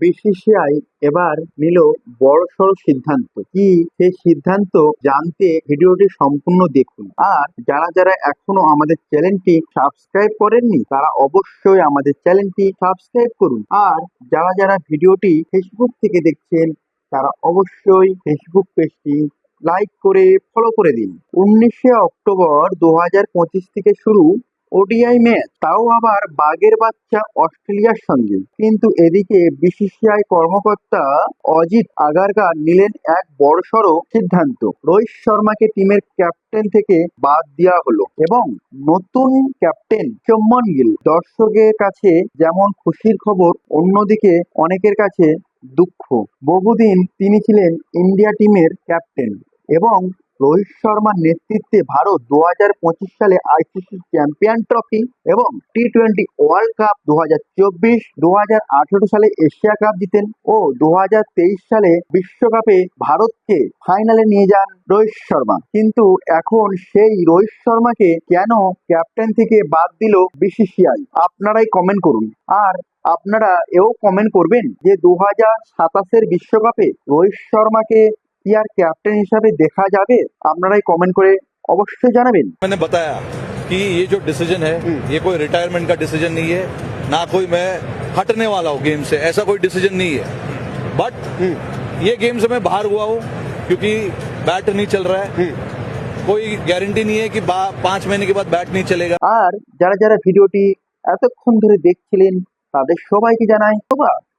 BCCI এবার নিল বড়সড় সিদ্ধান্ত। কি সেই সিদ্ধান্ত জানতে ভিডিওটি সম্পূর্ণ দেখুন। আর যারা যারা এখনও আমাদের চ্যানেলটি সাবস্ক্রাইব করেননি, তারা অবশ্যই আমাদের চ্যানেলটি সাবস্ক্রাইব করুন। আর যারা যারা ভিডিওটি ফেসবুক থেকে দেখছেন, তারা অবশ্যই ফেসবুক পেজটি লাইক করে ফলো করে দিন। উনিশে অক্টোবর দু থেকে শুরু ওডিআই ম্যাচ তাও আবার বাগের বাচ্চা অস্ট্রেলিয়ার সঙ্গে। কিন্তু এদিকে বিসিসিআই কর্মকর্তা অজিত আগারকার নিলেন এক বড়সড় সিদ্ধান্ত। রোহিত শর্মাকে টিমের ক্যাপ্টেন থেকে বাদ দেওয়া হলো এবং নতুন ক্যাপ্টেন চুম্বন গিল। দর্শকের কাছে যেমন খুশির খবর, অন্যদিকে অনেকের কাছে দুঃখ। বহুদিন তিনি ছিলেন ইন্ডিয়া টিমের ক্যাপ্টেন এবং রোহিত শর্মার নেতৃত্বে ভারত দু হাজার পঁচিশ সালে আইসিসি চ্যাম্পিয়ন ট্রফি এবং টি টোয়েন্টি ওয়ার্ল্ড কাপ দু হাজার চব্বিশ দু সালে এশিয়া কাপ জিতেন ও দু হাজার তেইশ সালে বিশ্বকাপে ভারতকে ফাইনালে নিয়ে যান রোহিত শর্মা। কিন্তু এখন সেই রোহিত শর্মাকে কেন ক্যাপ্টেন থেকে বাদ দিল বিসিসিআই? আপনারাই কমেন্ট করুন। আর আপনারা এও কমেন্ট করবেন যে দু হাজার সাতাশের বিশ্বকাপে রোহিত শর্মাকে কি আর ক্যাপ্টেন হিসাবে দেখা যাবে আপনারাই কমেন্ট করে অবশ্যই জানাবেন मैंने बताया कि ये जो डिसीजन है ये कोई रिटायरमेंट का डिसीजन नहीं है ना कोई मैं हटने वाला हूँ गेम से ऐसा कोई डिसीजन नहीं है बट ये गेम से मैं बाहर हुआ हूँ क्योंकि बैट नहीं चल रहा है कोई गारंटी नहीं है कि बा- पांच महीने के बाद बैट नहीं चलेगा আর যারা যারা ভিডিওটি এতক্ষণ ধরে দেখছিলেন তাদের সবাইকে জানাই বাবা